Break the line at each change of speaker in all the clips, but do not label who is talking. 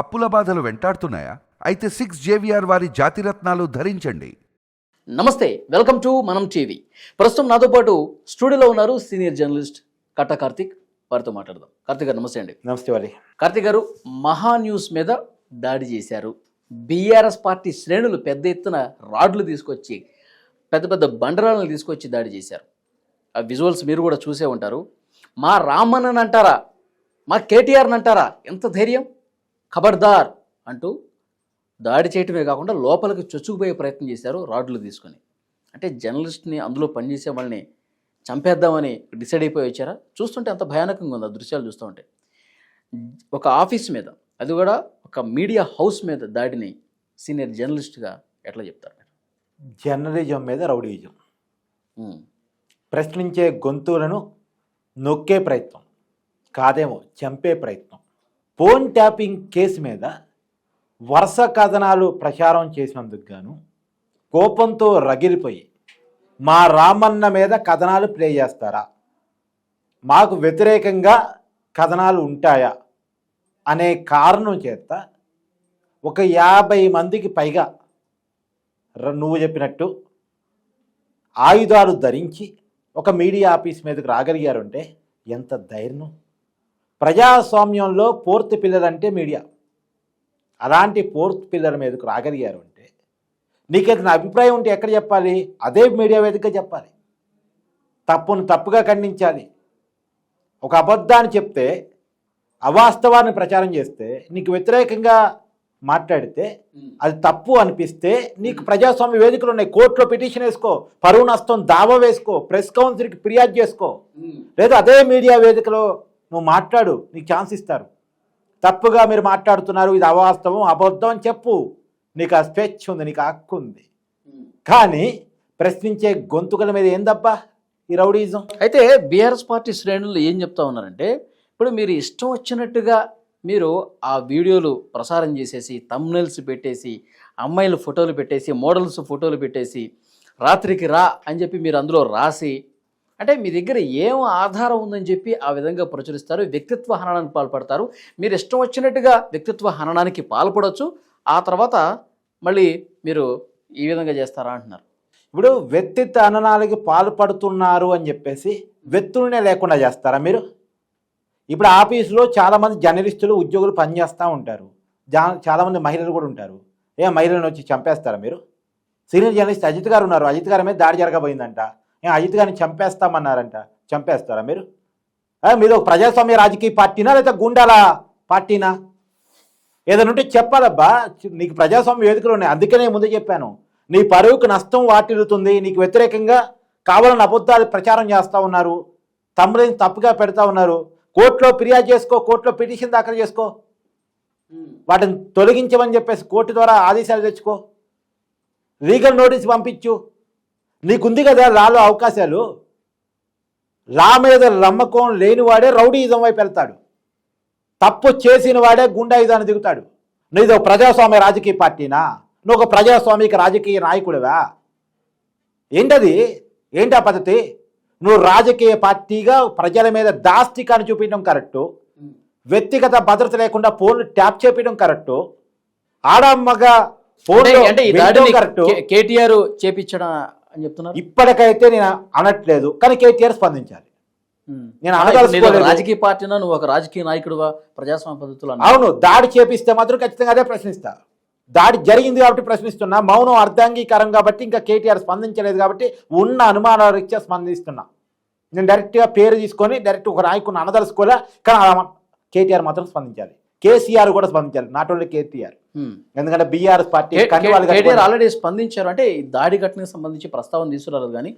అప్పుల బాధలు వెంటాడుతున్నాయా? అయితే సిక్స్ జేవిఆర్ వారి జాతిరత్నాలు ధరించండి.
నమస్తే వెల్కమ్ టు మనం టీవీ. ప్రస్తుతం నాతో పాటు స్టూడియోలో ఉన్నారు సీనియర్ జర్నలిస్ట్ కట్ట కార్తిక్. వారితో మాట్లాడదాం. కార్తిక్ గారు నమస్తే అండి.
నమస్తే వాలి
కార్తిక్ గారు మహా న్యూస్ మీద దాడి చేశారు. బీఆర్ఎస్ పార్టీ శ్రేణులు పెద్ద ఎత్తున రాడ్లు తీసుకొచ్చి పెద్ద పెద్ద బండరాలను తీసుకొచ్చి దాడి చేశారు. ఆ విజువల్స్ మీరు కూడా చూసే ఉంటారు. మా రామన్నని అంటారా? మా కేటీఆర్ని అంటారా? ఎంత ధైర్యం? ఖబర్దార్ అంటూ దాడి చేయటమే కాకుండా లోపలికి చొచ్చుకుపోయే ప్రయత్నం చేశారు రాడ్లు తీసుకొని. అంటే జర్నలిస్ట్ని అందులో పనిచేసే వాళ్ళని చంపేద్దామని డిసైడ్ అయిపోయి వచ్చారా? చూస్తుంటే అంత భయానకంగా ఉంది ఆ దృశ్యాలు చూస్తూ ఉంటే. ఒక ఆఫీస్ మీద అది కూడా ఒక మీడియా హౌస్ మీద దాడిని సీనియర్ జర్నలిస్ట్గా ఎట్లా చెప్తారు మీరు?
జర్నలిజం మీద రౌడీజం ప్రశ్నించే గొంతులను నొక్కే ప్రయత్నం. కాదేమో చంపే ప్రయత్నం. ఫోన్ ట్యాపింగ్ కేసు మీద వరుస కథనాలు ప్రచారం చేసినందుకు గాను కోపంతో రగిలిపోయి మా రామన్న మీద కథనాలు ప్లే చేస్తారా? మాకు వ్యతిరేకంగా కథనాలు ఉంటాయా? అనే కారణం చేత ఒక యాభై మందికి పైగా ర- నువ్వు చెప్పినట్టు ఆయుధాలు ధరించి ఒక మీడియా ఆఫీస్ మీదకి రాగలిగారంటే ఎంత ధైర్యం? ప్రజాస్వామ్యంలో ఫోర్త్ పిల్లర్ అంటే మీడియా. అలాంటి ఫోర్త్ పిల్లర్ మీదకు రాగలిగారు అంటే నీకేదైనా అభిప్రాయం ఉంటే ఎక్కడ చెప్పాలి? అదే మీడియా వేదికగా చెప్పాలి. తప్పును తప్పుగా ఖండించాలి. ఒక అబద్ధాన్ని చెప్తే అవాస్తవాన్ని ప్రచారం చేస్తే నీకు వ్యతిరేకంగా మాట్లాడితే అది తప్పు అనిపిస్తే నీకు ప్రజాస్వామ్య వేదికలు ఉన్నాయి. కోర్టులో పిటిషన్ వేసుకో పరువు నష్టం దావా వేసుకో ప్రెస్ కౌన్సిల్కి ఫిర్యాదు చేసుకో. లేదా అదే మీడియా వేదికలో నువ్వు మాట్లాడు నీకు ఛాన్స్ ఇస్తారు. తప్పుగా మీరు మాట్లాడుతున్నారు ఇది అవాస్తవం అబద్ధం అని చెప్పు. నీకు ఆ స్వేచ్ఛ ఉంది నీకు హక్కు ఉంది. కానీ ప్రశ్నించే గొంతుకల మీద ఏందబ్బా ఈ రౌడీజం?
అయితే బీఆర్ఎస్ పార్టీ శ్రేణులు ఏం చెప్తా ఉన్నారంటే ఇప్పుడు మీరు ఇష్టం వచ్చినట్టుగా మీరు ఆ వీడియోలు ప్రసారం చేసేసి తమ్నెల్స్ పెట్టేసి అమ్మాయిల ఫోటోలు పెట్టేసి మోడల్స్ ఫోటోలు పెట్టేసి రాత్రికి రా అని చెప్పి మీరు అందులో రాసి అంటే మీ దగ్గర ఏం ఆధారం ఉందని చెప్పి ఆ విధంగా ప్రచురిస్తారు. వ్యక్తిత్వ హననానికి పాల్పడతారు. మీరు ఇష్టం వచ్చినట్టుగా వ్యక్తిత్వ హననానికి పాల్పడవచ్చు ఆ తర్వాత మళ్ళీ మీరు ఈ విధంగా చేస్తారా అంటున్నారు.
ఇప్పుడు వ్యక్తిత్వ అననాలకి పాల్పడుతున్నారు అని చెప్పేసి వ్యక్తులనే లేకుండా చేస్తారా మీరు? ఇప్పుడు ఆఫీసులో చాలామంది జర్నలిస్టులు ఉద్యోగులు పనిచేస్తూ ఉంటారు. జా చాలామంది మహిళలు కూడా ఉంటారు. ఏ మహిళలను వచ్చి చంపేస్తారా మీరు? సీనియర్ జర్నలిస్ట్ అజిత్ గారు ఉన్నారు. అజిత్ గారి మీద దాడి జరగబోయిందంట. అజిత్ గారిని చంపేస్తామన్నారంట. చంపేస్తారా మీరు? మీరు ఒక ప్రజాస్వామ్య రాజకీయ పార్టీనా లేదా గుండాల పార్టీనా? ఏదైనా ఉంటే చెప్పాలబ్బా. నీకు ప్రజాస్వామ్య వేదికలు ఉన్నాయి. అందుకనే ముందే చెప్పాను. నీ పరువుకు నష్టం వాటిల్లుతుంది. నీకు వ్యతిరేకంగా కావాలని అబద్ధాలు ప్రచారం చేస్తూ ఉన్నారు. తమ్ముడిని తప్పుగా పెడతా ఉన్నారు. కోర్టులో ఫిర్యాదు చేసుకో కోర్టులో పిటిషన్ దాఖలు చేసుకో. వాటిని తొలగించమని చెప్పేసి కోర్టు ద్వారా ఆదేశాలు తెచ్చుకో. లీగల్ నోటీస్ పంపించు. నీకుంది కదా లాలో అవకాశాలు. లా మీద నమ్మకం లేనివాడే రౌడీయిజం వైపు వెళ్తాడు. తప్పు చేసిన వాడే గుండాయుధాన్ని దిగుతాడు. నీది ఒక ప్రజాస్వామ్య రాజకీయ పార్టీనా? నువ్వు ఒక ప్రజాస్వామిక రాజకీయ నాయకుడివా? ఏంటది? ఏంటి ఆ పద్ధతి? నువ్వు రాజకీయ పార్టీగా ప్రజల మీద దాస్తికాన్ని చూపించడం కరెక్టు. వ్యక్తిగత భద్రత లేకుండా ఫోన్లు ట్యాప్ చేపించడం కరెక్టు. ఆడమ్మగా ఫోన్
అంటే-
కరెక్టు.
కేటీఆర్ చేపించడం అని చెప్తున్నారు?
ఇప్పటికైతే నేను అనట్లేదు కానీ కేటీఆర్ స్పందించాలి. నేను అనదలుచుకోలేదు.
రాజకీయ పార్టీనా నువ్వు ఒక రాజకీయ నాయకుడువా? ప్రజాస్వామ్య పద్ధతులు
అవును దాడి చేపిస్తే మాత్రం ఖచ్చితంగా అదే ప్రశ్నిస్తా. దాడి జరిగింది కాబట్టి ప్రశ్నిస్తున్నా మౌనం అర్ధాంగీకారం కాబట్టి ఇంకా కేటీఆర్ స్పందించలేదు కాబట్టి ఉన్న అనుమానాల రీత్యా స్పందిస్తున్నా. నేను డైరెక్ట్గా పేరు తీసుకొని డైరెక్ట్ ఒక నాయకుని అనదలుచుకోలే కానీ కేటీఆర్ మాత్రం స్పందించాలి. కేసీఆర్ కూడా స్పందించాలి నాట్ ఓన్లీ కేటీఆర్. ఎందుకంటే బీఆర్ఎస్ పార్టీ
కేటీఆర్ ఆల్రెడీ స్పందించారు. అంటే ఈ దాడి ఘటనకు సంబంధించి ప్రస్తావన తీసుకురాలేదు కానీ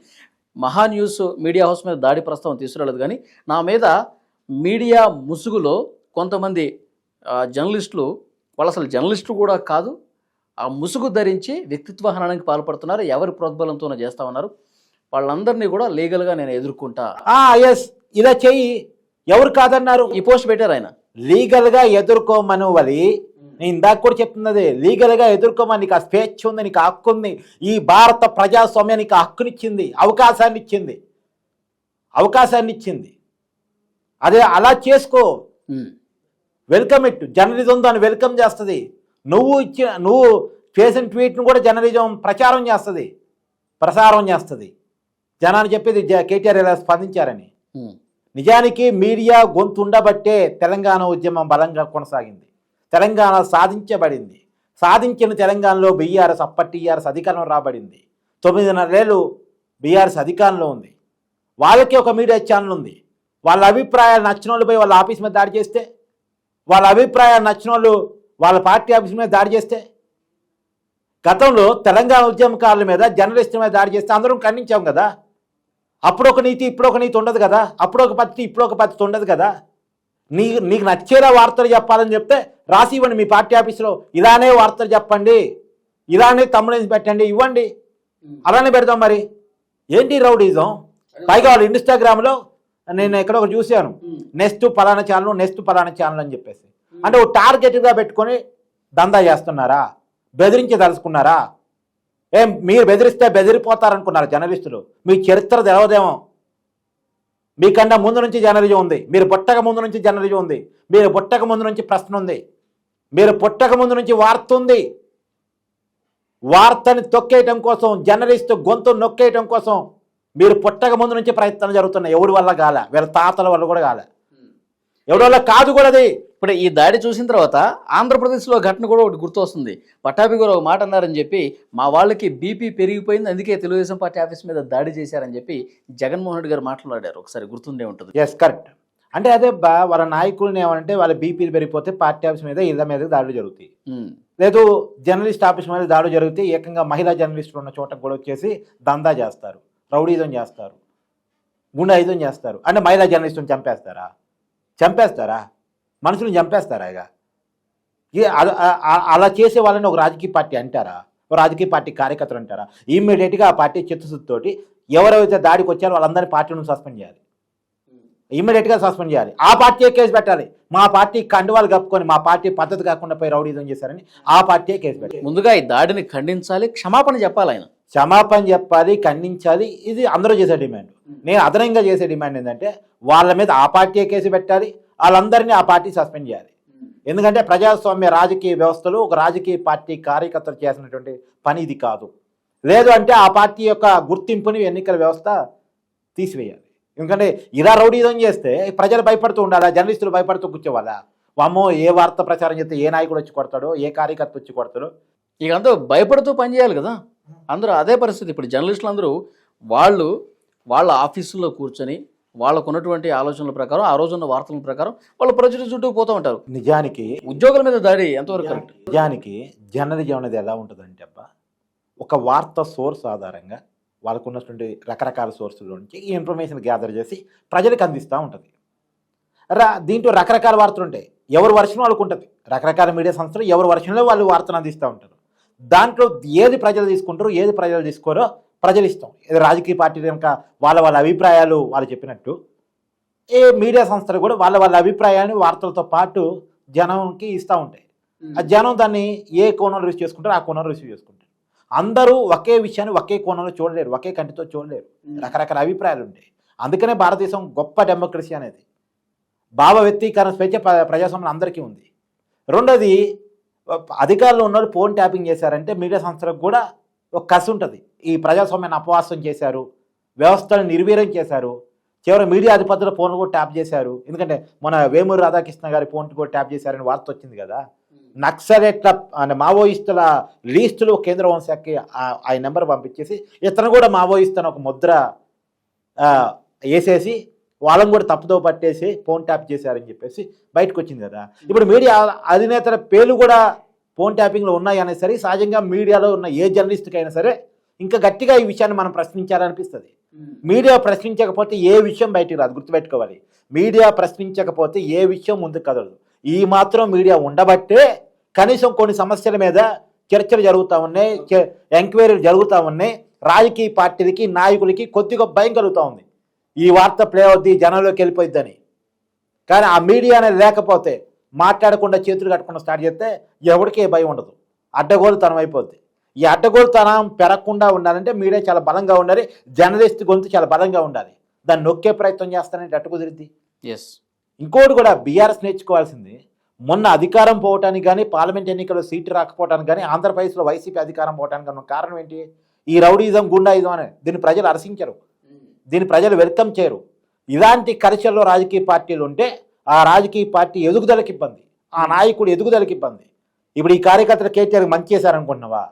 మహా న్యూస్ మీడియా హౌస్ మీద దాడి ప్రస్తావన తీసుకురాలేదు కానీ నా మీద మీడియా ముసుగులో కొంతమంది జర్నలిస్టులు వాళ్ళు అసలు జర్నలిస్టులు కూడా కాదు ఆ ముసుగు ధరించి వ్యక్తిత్వ హననానికి పాల్పడుతున్నారు. ఎవరి ప్రోద్బలంతోనో చేస్తా ఉన్నారు. వాళ్ళందరినీ కూడా లీగల్గా నేను ఎదుర్కొంటా.
ఎస్ ఇలా చెయ్యి. ఎవరు కాదన్నారు?
ఈ పోస్ట్ పెట్టారు ఆయన.
లీగల్గా ఎదుర్కోమను వలి. నేను ఇందాక కూడా చెప్తున్నదే లీగల్గా ఎదుర్కోమని నీకు ఆ స్వేచ్ఛ ఉంది నీకు హక్కు ఉంది. ఈ భారత ప్రజాస్వామ్యం నీకు హక్కునిచ్చింది అవకాశాన్ని ఇచ్చింది అవకాశాన్ని ఇచ్చింది అదే అలా చేసుకో. Welcome it. జర్నలిజం దాన్ని వెల్కమ్ చేస్తుంది. నువ్వు ఇచ్చిన నువ్వు చేసిన ట్వీట్ను కూడా జర్నలిజం ప్రచారం చేస్తుంది. ప్రసారం చేస్తుంది. జనాన్ని చెప్పేది కేటీఆర్ ఇలా స్పందించారని. నిజానికి మీడియా గొంతు ఉండబట్టే తెలంగాణ ఉద్యమం బలంగా కొనసాగింది. తెలంగాణ సాధించబడింది. సాధించిన తెలంగాణలో బీఆర్ఎస్ అప్పటి టీఆర్ఎస్ అధికారం రాబడింది. తొమ్మిదిన్నరేళ్ళు బీఆర్ఎస్ అధికారంలో ఉంది. వాళ్ళకి ఒక మీడియా ఛానల్ ఉంది. వాళ్ళ అభిప్రాయాలు నచ్చిన వాళ్ళపై వాళ్ళ ఆఫీస్ మీద దాడి చేస్తే వాళ్ళ అభిప్రాయాలు నచ్చిన వాళ్ళు వాళ్ళ పార్టీ ఆఫీస్ మీద దాడి చేస్తే గతంలో తెలంగాణ ఉద్యమకారుల మీద జర్నలిస్టుల మీద దాడి చేస్తే అందరం ఖండించాం కదా. అప్పుడు ఒక నీతి ఇప్పుడు ఒక నీతి ఉండదు కదా. అప్పుడు ఒక పద్ధతి ఇప్పుడు ఒక పద్ధతి ఉండదు కదా. నీ నీకు నచ్చేలా వార్తలు చెప్పాలని చెప్తే రాసి ఇవ్వండి మీ పార్టీ ఆఫీసులో. ఇలానే వార్తలు చెప్పండి. ఇలానే తమ్ముడేసి పెట్టండి? ఇవ్వండి. అలానే పెడదాం మరి. ఏంటి రౌడీజం? పైగా వాళ్ళు ఇన్స్టాగ్రామ్లో నేను ఎక్కడో ఒకటి చూశాను. నెక్స్ట్ పలానా ఛానల్ నెక్స్ట్ పలానా ఛానల్ అని చెప్పేసి. అంటే ఒక టార్గెట్గా పెట్టుకొని దందా చేస్తున్నారా? బెదిరించి తలుసుకున్నారా? ఏం మీరు బెదిరిస్తే బెదిరిపోతారనుకున్నారు జర్నలిస్టులు. మీ చరిత్ర తెలవదేమో. మీకన్నా ముందు నుంచి జర్నలిజం ఉంది. మీరు పుట్టక ముందు నుంచి జర్నలిజం ఉంది. మీరు పుట్టక ముందు నుంచి ప్రశ్న ఉంది. మీరు పుట్టక ముందు నుంచి వార్త ఉంది. వార్తని తొక్కేయటం కోసం జర్నలిస్ట్ గొంతు నొక్కేయటం కోసం మీరు పుట్టక ముందు నుంచి ప్రయత్నం జరుగుతున్నాయి. ఎవరి వల్ల కాల? వీళ్ళ తాతల వల్ల కూడా కాలే. ఎవరి వల్ల కాదు కూడా అది.
ఇప్పుడు ఈ దాడి చూసిన తర్వాత ఆంధ్రప్రదేశ్లో ఘటన కూడా ఒకటి గుర్తొస్తుంది. పట్టాభి గారు ఒక మాట అన్నారని చెప్పి మా వాళ్ళకి బీపీ పెరిగిపోయింది అందుకే తెలుగుదేశం పార్టీ ఆఫీస్ మీద దాడి చేశారని చెప్పి జగన్మోహన్ రెడ్డి గారు మాట్లాడారు. ఒకసారి గుర్తుండే ఉంటుంది.
ఎస్ కరెక్ట్ అంటే అదే బా వాళ్ళ నాయకుల్ని ఏమంటే వాళ్ళ బీపీలు పెరిగిపోతే పార్టీ ఆఫీస్ మీద ఇళ్ళ మీద దాడులు జరుగుతాయి. లేదు జర్నలిస్ట్ ఆఫీస్ మీద దాడులు జరిగితే ఏకంగా మహిళా జర్నలిస్టులు ఉన్న చోట కూడా వచ్చేసి దందా చేస్తారు రౌడీజం చేస్తారు గుండాయుధం చేస్తారు. అంటే మహిళా జర్నలిస్టుని చంపేస్తారా? చంపేస్తారా? మనుషులను చంపేస్తారా ఇక? అల- చేసే వాళ్ళని ఒక రాజకీయ పార్టీ అంటారా? ఒక రాజకీయ పార్టీ కార్యకర్తలు అంటారా? ఇమ్మీడియట్గా ఆ పార్టీ చిత్తశుద్ధితోటి ఎవరైతే దాడికి వచ్చారో వాళ్ళందరినీ పార్టీ నుంచి సస్పెండ్ చేయాలి. ఇమ్మీడియట్గా సస్పెండ్ చేయాలి. ఆ పార్టీ కేసు పెట్టాలి. మా పార్టీ కండువాలు కప్పుకొని మా పార్టీ పద్ధతి కాకుండా పోయి రౌడీజం చేశారని ఆ పార్టీ కేసు పెట్టాలి.
ముందుగా ఈ దాడిని ఖండించాలి క్షమాపణ చెప్పాలి ఆయన.
క్షమాపణ చెప్పాలి ఖండించాలి. ఇది అందరూ చేసే డిమాండ్. నేను అదనంగా చేసే డిమాండ్ ఏంటంటే వాళ్ళ మీద ఆ పార్టీ కేసు పెట్టాలి. వాళ్ళందరినీ ఆ పార్టీ సస్పెండ్ చేయాలి. ఎందుకంటే ప్రజాస్వామ్య రాజకీయ వ్యవస్థలో ఒక రాజకీయ పార్టీ కార్యకర్తలు చేసినటువంటి పని ఇది కాదు. లేదు అంటే ఆ పార్టీ యొక్క గుర్తింపుని ఎన్నికల వ్యవస్థ తీసివేయాలి. ఎందుకంటే ఇలా రౌడీజం చేస్తే ప్రజలు భయపడుతూ ఉండాలా? జర్నలిస్టులు భయపడుతూ కూర్చోవాలా? వామ్మో ఏ వార్త ప్రచారం చేస్తే ఏ నాయకుడు వచ్చి కొడతాడో ఏ కార్యకర్త వచ్చి కొడతాడో?
ఇక అందరూ భయపడుతూ పనిచేయాలి కదా? అందరూ అదే పరిస్థితి. ఇప్పుడు జర్నలిస్టులు అందరూ వాళ్ళు వాళ్ళ ఆఫీసుల్లో కూర్చొని వాళ్ళకు ఉన్నటువంటి ఆలోచనల ప్రకారం ఆ రోజున్న వార్తల ప్రకారం వాళ్ళు ప్రజల చుట్టూ పోతూ ఉంటారు.
నిజానికి
ఉద్యోగుల మీద దాడి ఎంతవరకు కరెక్ట్?
నిజానికి జర్నలిజం అనేది ఎలా ఉంటుందంటే అబ్బా ఒక వార్త సోర్స్ ఆధారంగా వాళ్ళకు ఉన్నటువంటి రకరకాల సోర్సుల నుంచి ఈ ఇన్ఫర్మేషన్ గ్యాదర్ చేసి ప్రజలకు అందిస్తూ ఉంటుంది. రా దీంట్లో రకరకాల వార్తలు ఉంటాయి. ఎవరి వర్షన్ వాళ్ళకు ఉంటుంది రకరకాల మీడియా సంస్థలు ఎవరి వర్షన్లో వాళ్ళు వార్తను అందిస్తూ ఉంటారు. దాంట్లో ఏది ప్రజలు తీసుకుంటారో ఏది ప్రజలు తీసుకోరో ప్రజలు ఇష్టం ఇది రాజకీయ పార్టీలు కనుక వాళ్ళ వాళ్ళ అభిప్రాయాలు వాళ్ళు చెప్పినట్టు. ఏ మీడియా సంస్థలు కూడా వాళ్ళ వాళ్ళ అభిప్రాయాన్ని వార్తలతో పాటు జనంకి ఇస్తూ ఉంటాయి. ఆ జనం దాన్ని ఏ కోణంలో రిసీవ్ చేసుకుంటారో ఆ కోణంలో రిసీవ్ చేసుకుంటారు. అందరూ ఒకే విషయాన్ని ఒకే కోణంలో చూడలేరు ఒకే కంటితో చూడలేరు. రకరకాల అభిప్రాయాలు ఉంటాయి. అందుకనే భారతదేశం గొప్ప డెమోక్రసీ అనేది. భావ వ్యక్తీకరణ స్వేచ్ఛ ప్ర- ప్రజాస్వామ్యం అందరికీ ఉంది. రెండోది అధికారులు ఉన్న వాళ్ళు ఫోన్ ట్యాపింగ్ చేశారంటే మీడియా సంస్థలకు కూడా ఒక కసి ఉంటుంది. ఈ ప్రజాస్వామ్యాన్ని అపవాసం చేశారు వ్యవస్థను నిర్వీర్యం చేశారు చివరి మీడియా అధిపతుల ఫోన్ కూడా ట్యాప్ చేశారు. ఎందుకంటే మన వేమూరి రాధాకృష్ణ గారి ఫోన్ కూడా ట్యాప్ చేశారని వార్త వచ్చింది కదా. నక్సలెట్ల అంటే మావోయిస్టుల లీస్టులు కేంద్ర హోంశాఖకి ఆ- నెంబర్ పంపించేసి ఇతను కూడా మావోయిస్ట్ అని ఒక ముద్ర వేసేసి వాళ్ళని కూడా తప్పుదో పట్టేసి ఫోన్ ట్యాప్ చేశారని చెప్పేసి బయటకు వచ్చింది కదా. ఇప్పుడు మీడియా అధినేతల పేర్లు కూడా ఫోన్ ట్యాపింగ్లో ఉన్నాయి అనే సరే సహజంగా మీడియాలో ఉన్న ఏ జర్నలిస్ట్కి అయినా సరే ఇంకా గట్టిగా ఈ విషయాన్ని మనం ప్రశ్నించాలనిపిస్తుంది. మీడియా ప్రశ్నించకపోతే ఏ విషయం బయటికి రాదు గుర్తుపెట్టుకోవాలి. మీడియా ప్రశ్నించకపోతే ఏ విషయం ముందుకు కదలదు. ఈ మాత్రం మీడియా ఉండబట్టే కనీసం కొన్ని సమస్యల మీద చర్చలు జరుగుతూ ఉన్నాయి ఎంక్వైరీలు జరుగుతూ ఉన్నాయి. రాజకీయ పార్టీలకి నాయకులకి కొద్దిగా భయం కలుగుతూ ఉంది. ఈ వార్త ప్లే అవుద్ది జనంలోకి వెళ్ళిపోయిద్దని. కానీ ఆ మీడియా అనేది లేకపోతే మాట్లాడకుండా చేతులు కట్టకుండా స్టార్ట్ చేస్తే ఎవరికి ఏ భయం ఉండదు. అడ్డగోలుతనం అయిపోద్ది. ఈ అడ్డగోలుతనం పెరగకుండా ఉండాలంటే మీడియా చాలా బలంగా ఉండాలి. జర్నలిస్ట్ గొంతు చాలా బలంగా ఉండాలి. దాన్ని నొక్కే ప్రయత్నం చేస్తానంటే అట్టు కుదిరిద్ది.
ఎస్
ఇంకోటి కూడా బీఆర్ఎస్ నేర్చుకోవాల్సింది. మొన్న అధికారం పోవటానికి కానీ పార్లమెంట్ ఎన్నికల్లో సీటు రాకపోవటానికి కానీ ఆంధ్రప్రదేశ్లో వైసీపీ అధికారం పోవటానికి కానీ కారణం ఏంటి? ఈ రౌడీజం గుండాయిజం అనే దీన్ని ప్రజలు హర్షించరు దీన్ని ప్రజలు వెల్కమ్ చేయరు. ఇలాంటి కరిచల్లో రాజకీయ పార్టీలు ఉంటే ఆ రాజకీయ పార్టీ ఎదుగుదలకి ఇబ్బంది. ఆ నాయకుడు ఎదుగుదలకి ఇబ్బంది. ఇప్పుడు ఈ కార్యకర్తలు కేటీఆర్ మంచి చేశారనుకుంటున్నావా?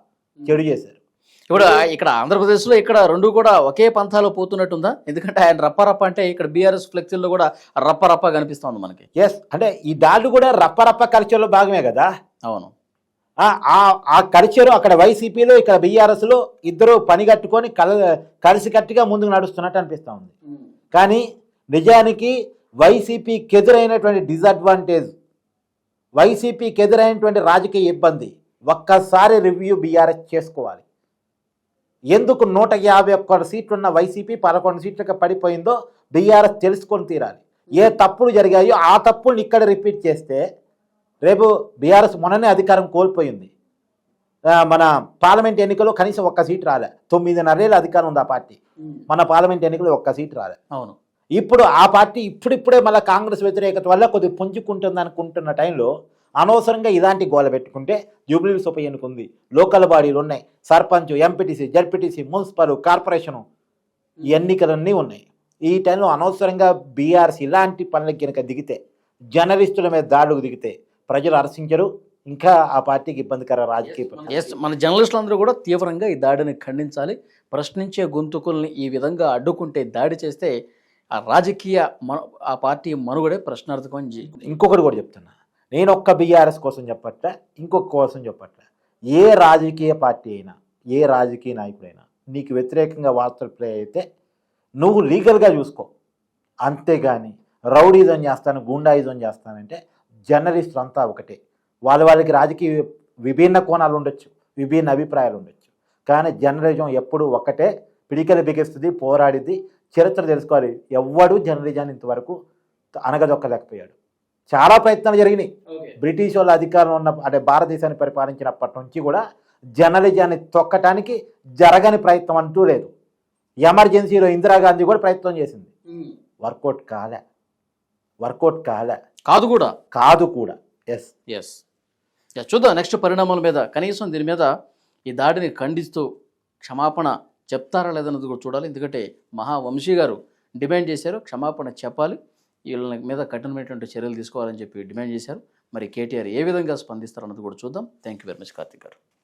చెడు చేశారు.
ఇప్పుడు ఇక్కడ ఆంధ్రప్రదేశ్లో ఇక్కడ రెండు కూడా ఒకే పంథాలో పోతున్నట్టుందా? ఎందుకంటే ఆయన రప్ప రప్ప అంటే ఇక్కడ బీఆర్ఎస్ ఫ్లెక్సీల్లో కూడా రప్ప రప్ప కనిపిస్తోంది మనకి.
ఎస్ అంటే ఈ దాడులు కూడా రప్పరప్ప కల్చర్లో భాగమే కదా?
అవును.
ఆ ఆ- ఆ కల్చర్ అక్కడ వైసీపీలో ఇక్కడ బీఆర్ఎస్లో ఇద్దరు పని కట్టుకొని కల కలిసికట్టుగా ముందుకు నడుస్తున్నట్టు అనిపిస్తూ ఉంది. కానీ నిజానికి వైసీపీకి ఎదురైనటువంటి డిసడ్వాంటేజ్ వైసీపీకి ఎదురైనటువంటి రాజకీయ ఇబ్బంది ఒక్కసారి రివ్యూ బీఆర్ఎస్ చేసుకోవాలి. ఎందుకు నూట యాభై ఒక్క సీట్లున్న వైసీపీ పదకొండు సీట్లకు పడిపోయిందో బీఆర్ఎస్ తెలుసుకొని తీరాలి. ఏ తప్పులు జరిగాయో ఆ తప్పుల్ని ఇక్కడ రిపీట్ చేస్తే రేపు బీఆర్ఎస్ మొన్ననే అధికారం కోల్పోయింది. మన పార్లమెంట్ ఎన్నికల్లో కనీసం ఒక్క సీట్ రాలే. తొమ్మిదిన్నరేళ్ళ అధికారం ఉంది ఆ పార్టీ. మన పార్లమెంట్ ఎన్నికల్లో ఒక్క సీట్ రాలే.
అవును.
ఇప్పుడు ఆ పార్టీ ఇప్పుడిప్పుడే మళ్ళీ కాంగ్రెస్ వ్యతిరేకత వల్ల కొద్దిగా పుంజుకుంటుంది అనుకుంటున్న టైంలో అనవసరంగా ఇలాంటి గోల పెట్టుకుంటే జూబ్లీస్ ఉప ఎన్నిక ఉంది. లోకల్ బాడీలు ఉన్నాయి. Sarpanch MPTC ZPTC municipal corporation ఈ ఎన్నికలన్నీ ఉన్నాయి. ఈ టైంలో అనవసరంగా బీఆర్ఎస్ ఇలాంటి పనులకు కనుక దిగితే జర్నలిస్టుల మీద దాడులకు దిగితే ప్రజలు హర్షించరు ఇంకా ఆ పార్టీకి ఇబ్బందికర రాజకీయ
మన జర్నలిస్టులందరూ కూడా తీవ్రంగా ఈ దాడిని ఖండించాలి. ప్రశ్నించే గొంతుకుల్ని ఈ విధంగా అడ్డుకుంటే దాడి చేస్తే ఆ రాజకీయ మన ఆ పార్టీ మనుగడే ప్రశ్నార్థకం
ఇంకొకటి కూడా చెప్తున్నా. నేను ఒక్క బీఆర్ఎస్ కోసం చెప్పట్లే ఇంకొక కోసం చెప్పట్లే. ఏ రాజకీయ పార్టీ అయినా ఏ రాజకీయ నాయకుడైనా నీకు వ్యతిరేకంగా వార్తలు ప్లే అయితే నువ్వు లీగల్గా చూసుకో. అంతేగాని రౌడీజం చేస్తాను గుండాయిజం చేస్తానంటే జర్నలిస్టులు అంతా ఒకటే. వాళ్ళ వాళ్ళకి రాజకీయ విభిన్న కోణాలు ఉండొచ్చు విభిన్న అభిప్రాయాలు ఉండొచ్చు. కానీ జర్నలిజం ఎప్పుడు ఒకటే పిడికలు బిగిస్తుంది పోరాడిది చరిత్ర తెలుసుకోవాలి. ఎవ్వడు జర్నలిజాన్ని ఇంతవరకు అనగదొక్కలేకపోయాడు. చాలా ప్రయత్నాలు జరిగినాయి. బ్రిటిష్ వాళ్ళ అధికారం ఉన్న అంటే భారతదేశాన్ని పరిపాలించినప్పటి నుంచి కూడా జర్నలిజాన్ని తొక్కటానికి జరగని ప్రయత్నం అంటూ లేదు. ఎమర్జెన్సీలో ఇందిరాగాంధీ కూడా ప్రయత్నం చేసింది. వర్కౌట్ కాలే. వర్కౌట్ కాలే.
కాదు కూడా?
కాదు కూడా. ఎస్
ఎస్ చూద్దాం నెక్స్ట్ పరిణామాల మీద. కనీసం దీని మీద ఈ దాడిని ఖండిస్తూ క్షమాపణ చెప్తారా లేదన్నది కూడా చూడాలి. ఎందుకంటే మహావంశీ గారు డిమాండ్ చేశారు క్షమాపణ చెప్పాలి. వీళ్ళ మీద కఠినమైనటువంటి చర్యలు తీసుకోవాలని చెప్పి డిమాండ్ చేశారు. మరి కేటీఆర్ ఏ విధంగా స్పందిస్తారన్నది కూడా చూద్దాం. Thank you very much Karthik garu.